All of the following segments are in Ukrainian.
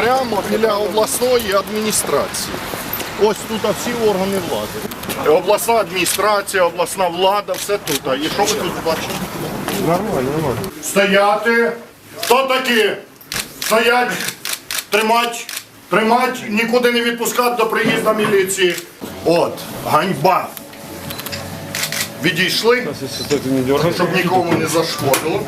прямо біля обласної адміністрації. Ось тут всі органи влади. Обласна адміністрація, обласна влада, все тут. І що ви тут бачите? Нормально, нормально. Стояти! Хто такі? Стоять! Тримать! Тримать! Нікуди не відпускати до приїзду міліції. От, ганьба! Відійшли, щоб нікому не зашкодило.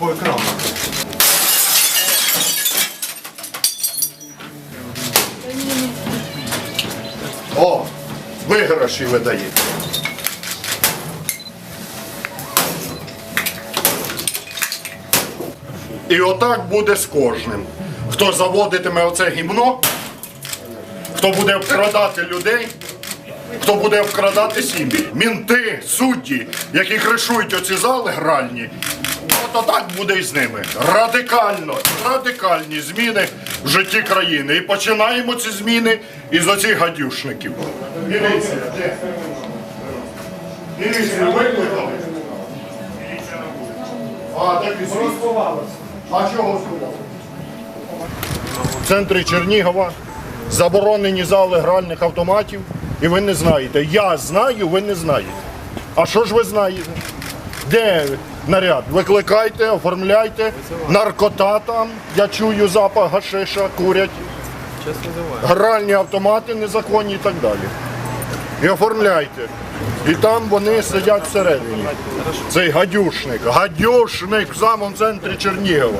По екрану. О, виграші ви даєте. І отак буде з кожним. Хто заводитиме оце гімно, хто буде обкрадати людей, хто буде вкрадати сім'ї. Мінти, судді, які кришують оці зали гральні, от отак буде і з ними. Радикально, радикальні зміни в житті країни. І починаємо ці зміни із оцих гадюшників. Міліція, де? Міліцію викликали? А, так і сховалася. А чого сховалася? В центрі Чернігова заборонені зали гральних автоматів, і ви не знаєте. Я знаю, ви не знаєте. А що ж ви знаєте? Де наряд? Викликайте, оформляйте. Наркота там, я чую запах гашиша, курять. Гральні автомати незаконні і так далі. І оформляйте. І там вони сидять всередині. Цей гадюшник. Гадюшник в самому центрі Чернігова.